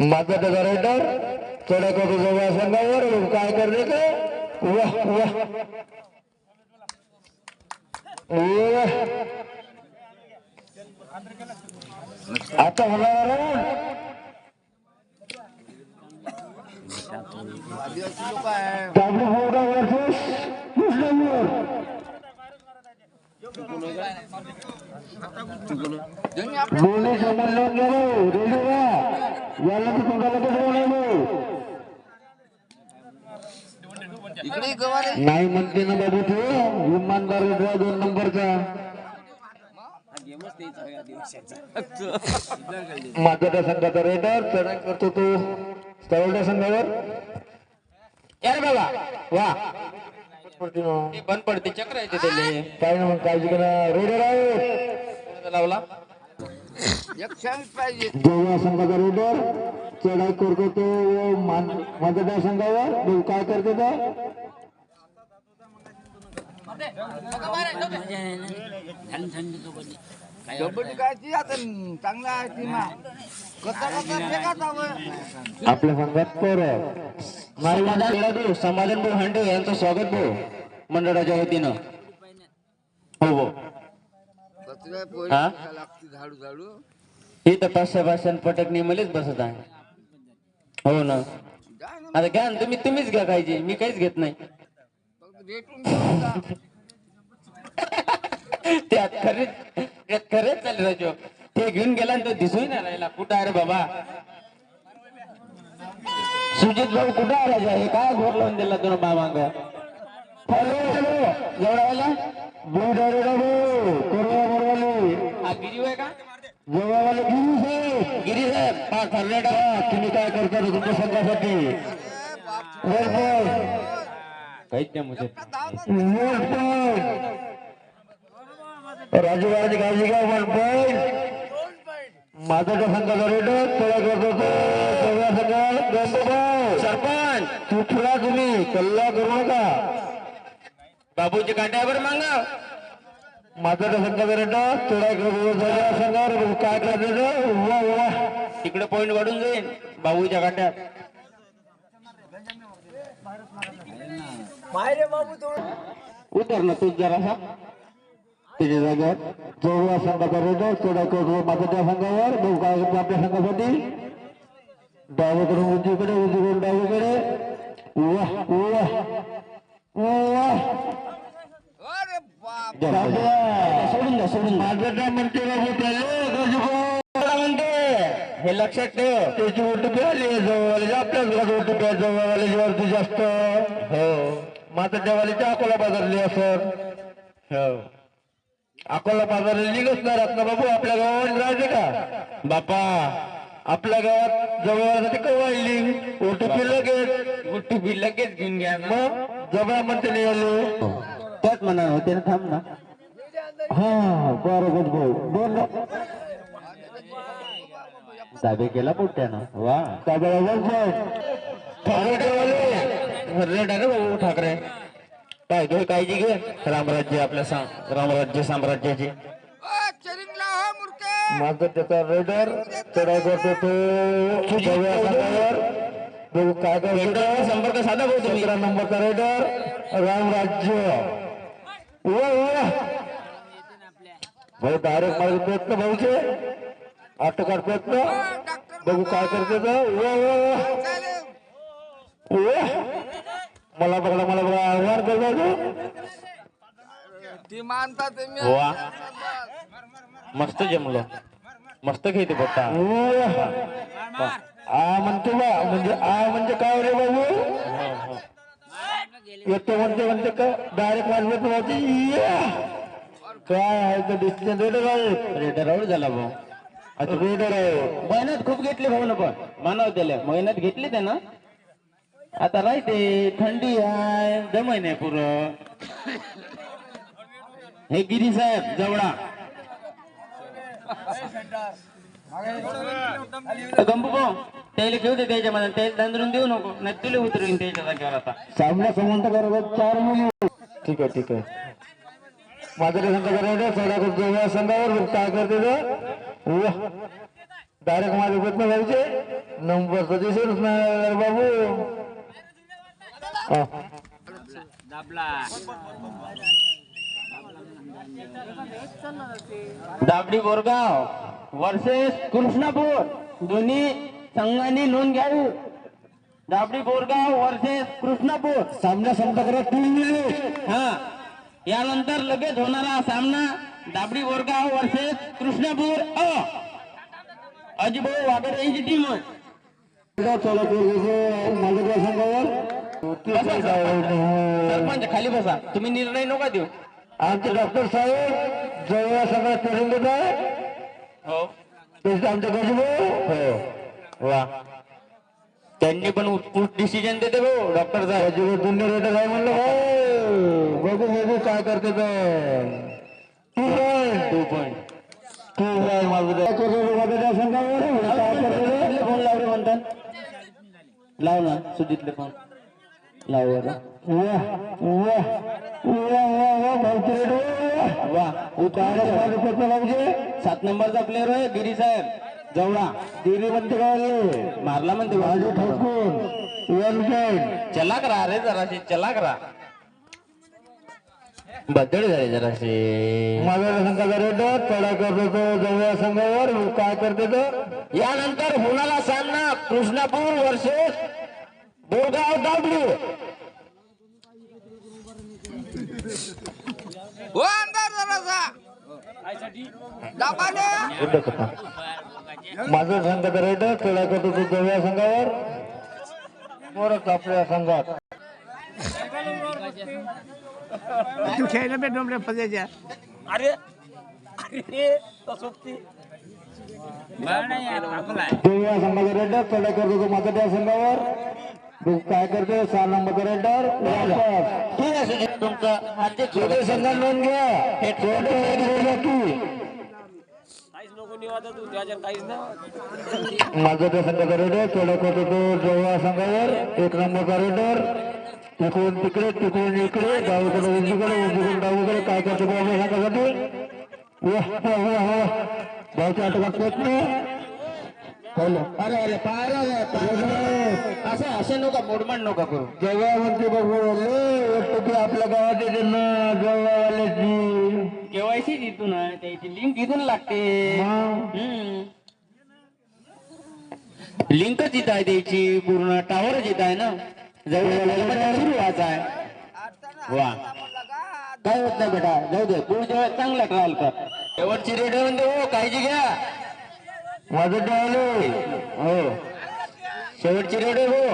माझा त्याचा रायटर चढा करतो जवळ संघावर काय करते का वाह वाह. आता होणार. तांबडी बोलणे समजलं गेलो. रेडिओ याला कसं इकडे गवारे नाही म्हणते ना बाबू तू. इमानदार रेडिओ दोन नंबरचा. माझा त्या संघाचा रेडर चढाई करतो तो. स्थळवड्या संघावर यार बाबा. वा. पडते ना. ते बंद पडते चक्र येते त्याले काय ना मग काळजी करा. रेडर आहे. कोणाचा लावला. एक चान्स पाहिजे. जेव्हा संघाचा रेडर चढाई करतो मान- त्या संघावर. मग काय करते तो? कबड्डी काय ती आता चांगला आहे ती मा. कसा आपल्या संघात खेळाडू समाधान भाऊ हांडे यांचं स्वागत भाऊ मंडळाच्या वतीनं हो हो इथं झाडू झाडू तर पाचशे पाचशे पटकनी मलाच बसत आहे हो ना आता घ्या ना तुम्ही तुम्हीच घ्या पाहिजे मी काहीच घेत नाही त्यात खरेच त्यात खरेच चालू राजू ते घेऊन गेला आणि तो दिसूही ना राहिला कुठं अरे बाबा सुजित भाऊ कुठं हे काय घोर लावून दिला तुला बाबांग? एवढा आला बुलढाणे बाबू कोरवा मोरवाले हा गिरी आहे का? जवळवाले गिरी साहेब. गिरी साहेब ठरले तुम्ही काय करता रे तुमच्या संघासाठी? वर बोल. काहीच नाही मुझे. राजू बाबाची काळजी घ्या वन पॉईंट माझा त्या संघाचा रेडर थोडा करतो तो सगळ्या संघात गंगूभाऊ सरपंच तू तुम्ही कल्ला करू नका. बाबूच्या काट्यावर मांगा. माझा संघाचा रेडर थोडा सगळ्या संघावर काय करायचं तिकडे पॉइंट वाढून जाईल बाबूच्या काट्यात उतर ना तू जरासा त्याच्या जागेवर. जोडवा संघाचा रेडर थोडा करतो माझा त्या संघावर. भाऊ काय करतो आपल्या संघासाठी. डावीकडून उजवीकडे उजवीकडून डावीकडे. वाह वाह वाह अरे बाप. सोडून द्या सोडून माझं काय म्हणते बाबू त्याले. गजबो म्हणते. हे लक्षात ठेव. त्याची ओटीपी आली जवळ आपल्याच घरात ओटीपी आहे जवळवाल्याची वरती जास्त. हो. माझं देवालीच्या अकोला बाजारली असं हो. अकोला बाजारला निघत ना बाबू. आपल्या गावात राहते का? बापा आपल्या गावात जवळ कवायली ओटीपी लगेच. बी लगेच घेऊन घ्या ना. मग जवळ म्हणते नाही आलो त्याच म्हणा होते ना थांब ना. हा बरं गजबो बोल दाबे केला पोट्यानं. वा. रेड आहे ना भाऊ ठाकरे. काय घे काळजी घे. रामराज्य आपल्या साम- रामराज्य साम्राज्याची. हो माझं त्याचा रेडर चढाई करतो तो. संघावर संपर्क साधा भाऊ सतरा नंबरचा रेडर रामराज्य भाऊ डायरेक्ट माझे प्रयत्न भाऊचे. आटोकार प्रयत्न बघू काय करते. मला बघा मला बघा. आव्हान करतो ती. मस्त जमलो. मस्त खेळते पोट्टा आ म्हणतो बा म्हणजे आ म्हणजे काय रे बाबू? येतो म्हणते म्हणते का? डायरेक्ट वाजवत नव्हती काय आहे तर डिस्टन्स रेडर आहे. रेडर आउट झाला भाऊ. आता रेडर आहे. मेहनत खूप घेतली भाऊ ना पण. मानव त्याला. मेहनत घेतली ते ना आता राहते थंडी आहे जमाय नाही पुरं. हे गिरी साहेब जवळा. गंबू भाऊ त्याला घेऊ दे त्याच्यामध्ये त्याला दंदरून देऊ नको नाही तुला उतरवीन त्याच्या जागेवर आता सामना करत चार मुली ठीक आहे ठीक आहे माझ्या करायचं संघावर काय करते. डायरेक्ट माझ्या नंबर तर दिसेलच नाही बाबू. दाबडी बोरगाव वर्सेस कृष्णापूर दोन्ही संघांनी नोंद घ्यावी. दाबडी बोरगाव वर्सेस कृष्णापूर. सामना संपता करा. तीन मिनिट हा यानंतर लगेच होणारा सामना दाबडी बोरगाव वर्सेस कृष्णापूर. अ अजिभाऊ वागरे यांची टीम सरपंच खाली बसा. तुम्ही निर्णय नका देऊ. आमचे डॉक्टर साहेब जवळ सगळं करून देत आहे. हो. तेच आमच्या गजबो. वा. त्यांनी पण उत्कृष्ट डिसिजन देते भाऊ डॉक्टर साहेब. गजबो दुनिया रेट काय म्हणलं भाऊ. बघू बघू काय करते तू. पण. टू पॉईंट तू काय माझं फोन लाव रे म्हणतात. लाव ना सुजितले फोन लाव बरं. वा माझं सात नंबरचा प्लेअर आहे गिरी साहेब. जवळा. दिली म्हणते काय मारला म्हणते. माझे बाजू ठोकून. One side. चला करा रे जराशी चला करा. बदल झाले जराशी. माझ्या संघाचा रेट तडा करतो तो जवळ संघावर काय करते तो? यानंतर होणारा सामना कृष्णापूर वर्सेस बोरगाव दाबडी हो अंधार जरासा दाबाने माझा संघाचा करतो तो जवळ संघावर. पोरच आपल्या संघात. तू खेळला बे डोंबऱ्या फजायच्या जवळ संघाचा रेट तडा करतो तो माझा त्या संघावर. काय करते सहा नंबरचा रेटर ठीक आहे? तुमचं छोटे संघात नोंद घ्या हे छोटे की माझं त्या संघाचा रेडर चढत होतो तो जवळ संघावर. एक नंबरचा रेडर तिकडून तिकडे तिकडून इकडे डावीकडे उजवीकडे उजवीकडे डावीकडे. काय करतो बाबा संघासाठी भाऊच्या आटोकात अरे अरे पाहिलं असं असे नका मोडमाड नका करू. बघू की आपल्या गावात येते ना जवळवाल्याची. केवायसी आहे त्याची लिंक इथून लागते. लिंकच इथं आहे त्याची पूर्ण टावरच इथं आहे ना. जवळ सुरू व्हायचा आहे. वा. काय होत नाही बेटा जाऊ दे. पुढच्या चांगला ट्रायल कर. शेवटची रेड म्हणजे हो काळजी घ्या. माझं डावले हो शेवटची रेड हो